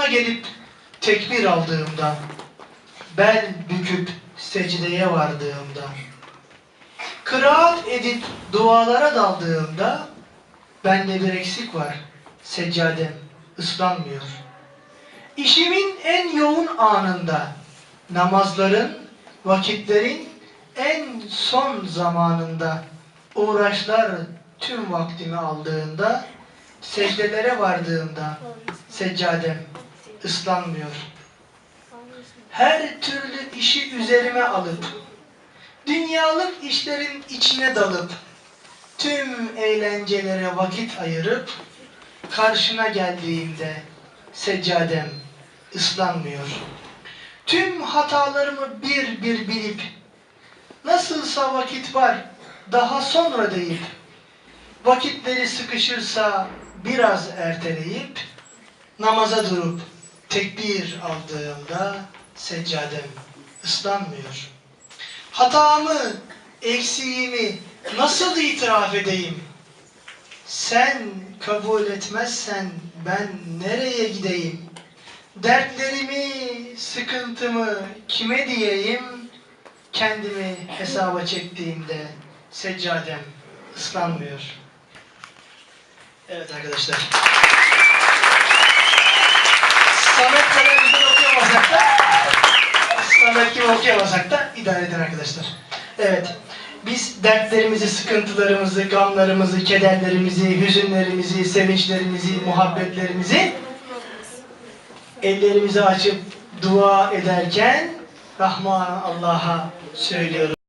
huzuruna gelip tekbir aldığımda, bel büküp secdeye vardığımda, kıraat edip dualara daldığımda, bende bir eksik var, seccadem ıslanmıyor. İşimin en yoğun anında, namazların, vakitlerin en son zamanında, uğraşlar tüm vaktimi aldığında, secdelere vardığımda, seccadem ıslanmıyor. Her türlü işi üzerime alıp, dünyalık işlerin içine dalıp, tüm eğlencelere vakit ayırıp, karşına geldiğimde seccadem ıslanmıyor. Tüm hatalarımı bir bir bilip, nasılsa vakit var, daha sonra deyip, vakitleri sıkışırsa biraz erteleyip, namaza durup tekbir aldığımda seccadem ıslanmıyor. Hatamı, eksiğimi nasıl itiraf edeyim? Sen kabul etmezsen ben nereye gideyim? Dertlerimi, sıkıntımı kime diyeyim? Kendimi hesaba çektiğimde seccadem ıslanmıyor. Evet arkadaşlar. Samet güzel okuyamasak da Samet gibi okuyamasak da idare edin arkadaşlar. Evet. Biz dertlerimizi, sıkıntılarımızı, gamlarımızı, kederlerimizi, hüzünlerimizi, sevinçlerimizi, muhabbetlerimizi ellerimizi açıp dua ederken Rahman Allah'a söylüyoruz.